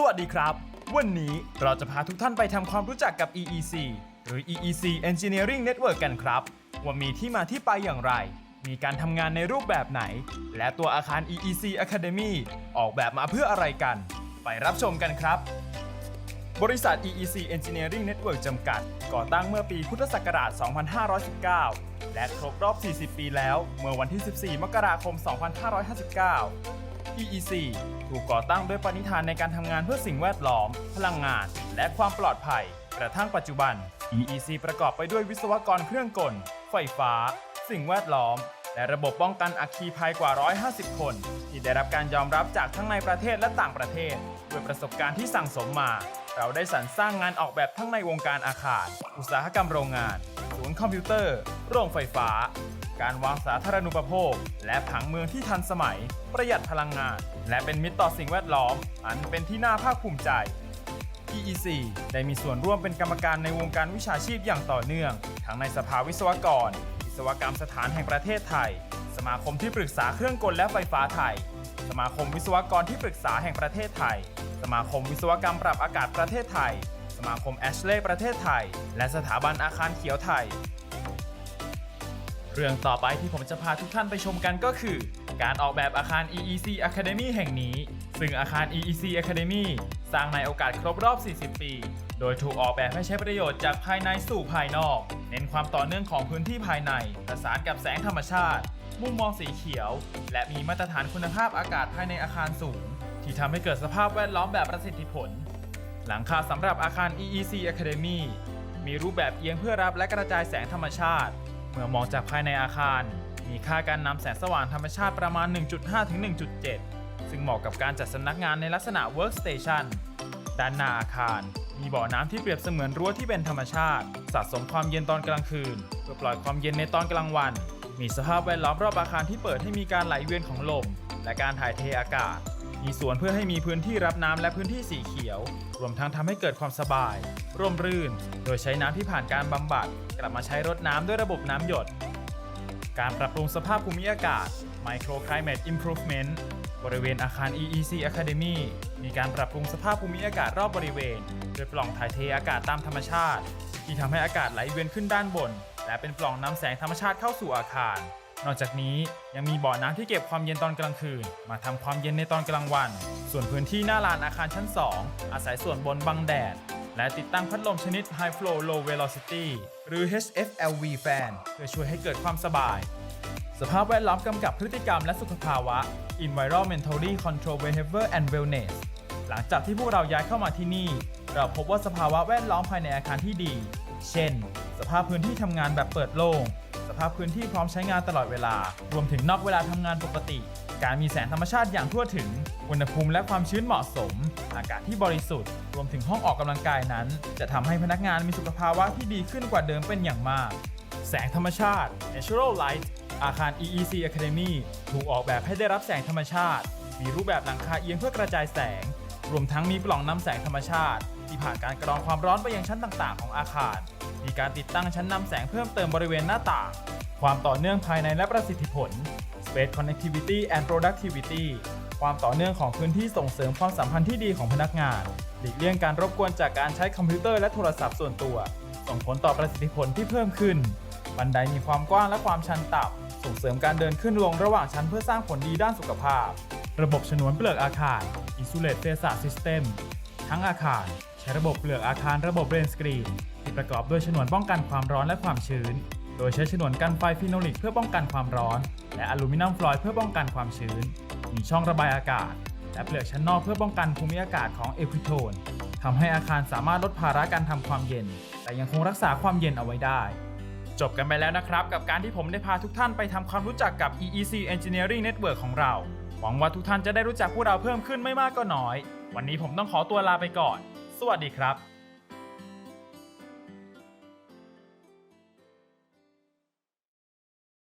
สวัสดีครับ วันนี้เราจะพาทุกท่านไปทำความรู้จักกับ EEC หรือ EEC Engineering Network กันครับ ว่ามีที่มาที่ไปอย่างไร มีการทำงานในรูปแบบไหน และตัวอาคาร EEC Academy ออกแบบมาเพื่ออะไรกัน ไปรับชมกันครับ บริษัท EEC Engineering Network จำกัด ก่อตั้งเมื่อปีพุทธศักราช 2519 และครบรอบ 40 ปีแล้ว เมื่อวันที่ 14 มกราคม 2559 EEC ถูกก่อตั้งด้วยปณิธานในการทำงานเพื่อสิ่งแวดล้อม พลังงาน และความปลอดภัย กระทั่งปัจจุบัน EEC ประกอบไปด้วยวิศวกรเครื่องกล ไฟฟ้า สิ่งแวดล้อม และระบบป้องกันอัคคีภัยกว่า 150 คน ที่ได้รับการยอมรับจากทั้งในประเทศและต่างประเทศ ด้วยประสบการณ์ที่สั่งสมมา เราได้สรรสร้างงานออกแบบทั้งในวงการอาคาร อุตสาหกรรมโรงงาน ศูนย์คอมพิวเตอร์ โรงไฟฟ้า การวางสาธารณูปโภค และผังเมืองที่ทันสมัย ประหยัดพลังงาน และเป็นมิตรต่อสิ่งแวดล้อม อันเป็นที่น่าภาคภูมิใจ EEC ได้มีส่วนร่วมเป็นกรรมการในวงการวิชาชีพอย่างต่อเนื่อง ทั้งในสภาวิศวกร วิศวกรรมสถานแห่งประเทศไทย สมาคมที่ปรึกษาเครื่องกลและไฟฟ้าไทย สมาคมวิศวกรที่ปรึกษาแห่งประเทศไทย สมาคมวิศวกรรมปรับอากาศประเทศไทย สมาคมแอชเลย์ประเทศไทย และสถาบันอาคารเขียวไทย เรื่องต่อไปที่ผมจะพาทุกท่านไปชมกันก็คือ การออกแบบอาคาร EEC Academy แห่งนี้ ซึ่งอาคาร EEC Academy สร้างในโอกาสครบรอบ 40 ปี โดยถูกออกแบบให้ใช้ประโยชน์จากภายในสู่ภายนอก เน้นความต่อเนื่องของพื้นที่ภายใน ประสานกับแสงธรรมชาติ มุมมองสีเขียว และมีมาตรฐานคุณภาพอากาศภายในอาคารสูง ที่ทำให้เกิดสภาพแวดล้อมแบบประสิทธิผล หลังคาสำหรับอาคาร EEC Academy มีรูปแบบเอียงเพื่อรับและกระจายแสงธรรมชาติ มื่อมองจากภายในอาคาร มีค่าการนำแสงสว่างธรรมชาติประมาณ 1.5 ถึง 1.7 ซึ่งเหมาะกับการจัดสำนักงานในลักษณะ workstation ด้านหน้าอาคาร มีบ่อน้ำที่เปรียบเสมือนรั้วที่เป็นธรรมชาติ สะสมความเย็นตอนกลางคืน เพื่อปล่อยความเย็นในตอนกลางวัน มีสภาพแวดล้อมรอบอาคารที่เปิดให้มีการไหลเวียนของลม และการถ่ายเทอากาศ มีสวนเพื่อให้มีพื้นที่รับน้ำและพื้นที่สีเขียว รวมทั้งทำให้เกิดความสบาย ร่มรื่น โดยใช้น้ำที่ผ่านการบำบัด กลับมาใช้รดน้ำด้วยระบบน้ำหยด การปรับปรุงสภาพภูมิอากาศ Microclimate Improvement บริเวณอาคาร EEC Academy มีการปรับปรุงสภาพภูมิอากาศรอบบริเวณ โดยปล่องถ่ายเทอากาศตามธรรมชาติ ที่ทำให้อากาศไหลเวียนขึ้นด้านบน และเป็นปล่องนำแสงธรรมชาติเข้าสู่อาคาร นอกจากนี้ยังมีบ่อน้ำที่เก็บความเย็นตอนกลางคืน มาทำความเย็นในตอนกลางวัน ส่วนพื้นที่หน้าลานอาคารชั้น 2 อาศัยส่วนบนบังแดด และติดตั้งพัดลมชนิด High Flow Low Velocity หรือ HFLV Fan เพื่อช่วยให้เกิดความสบาย สภาพแวดล้อมกำกับพฤติกรรมและสุขภาวะ Environmentally Control Behavior and Wellness หลังจากที่พวกเราย้ายเข้ามาที่นี่ เราพบว่าสภาวะแวดล้อมภายในอาคารที่ดี เช่น สภาพพื้นที่ทำงานแบบเปิดโล่ง ภาพพื้นที่พร้อมใช้งานตลอดเวลา รวมถึงนอกเวลาทำงานปกติ การมีแสงธรรมชาติอย่างทั่วถึง อุณหภูมิและความชื้นเหมาะสม อากาศที่บริสุทธิ์ รวมถึงห้องออกกำลังกายนั้น จะทำให้พนักงานมีสุขภาวะที่ดีขึ้นกว่าเดิมเป็นอย่างมาก แสงธรรมชาติ Natural Light อาคาร EEC Academy ถูกออกแบบให้ได้รับแสงธรรมชาติ มีรูปแบบหลังคาเอียงเพื่อกระจายแสง รวมทั้งมีปล่องนำแสงธรรมชาติ ที่ผ่านการกรองความร้อนไปยังชั้นต่าง ๆ ของอาคาร มีการติดตั้งชั้นนำแสงเพิ่มเติมบริเวณหน้าต่าง ความต่อเนื่องภายในและประสิทธิผล Space Connectivity and Productivity ความต่อเนื่องของพื้นที่ส่งเสริมความสัมพันธ์ที่ดีของพนักงาน หลีกเลี่ยงการรบกวนจากการใช้คอมพิวเตอร์และโทรศัพท์ส่วนตัว ส่งผลต่อประสิทธิผลที่เพิ่มขึ้น บันไดมีความกว้างและความชันต่ำส่งเสริมการเดินขึ้นลงระหว่างชั้นเพื่อสร้างผลดีด้านสุขภาพ ระบบฉนวนเปลือกอาคาร Insulate Facade System ทั้งอาคาร ใช้ระบบเปลือกอาคารระบบเรนสกรีน ที่ประกอบด้วยฉนวนป้องกันความร้อนและความชื้น โดยใช้ฉนวนกันไฟฟีโนลิกเพื่อป้องกันความร้อน และอลูมิเนียมฟลอยด์เพื่อป้องกันความชื้น มีช่องระบายอากาศ และเปลือกชั้นนอกเพื่อป้องกันภูมิอากาศของเอควิโทนทำให้อาคารสามารถลดภาระการทำความเย็น แต่ยังคงรักษาความเย็นเอาไว้ได้จบกันไปแล้วนะครับ กับการที่ผมได้พาทุกท่านไปทำความรู้จักกับ EEC Engineering Network ของเรา หวังว่าทุกท่านจะได้รู้จักพวกเราเพิ่มขึ้นไม่มากก็น้อย วันนี้ผมต้องขอตัวลาไปก่อน สวัสดีครับ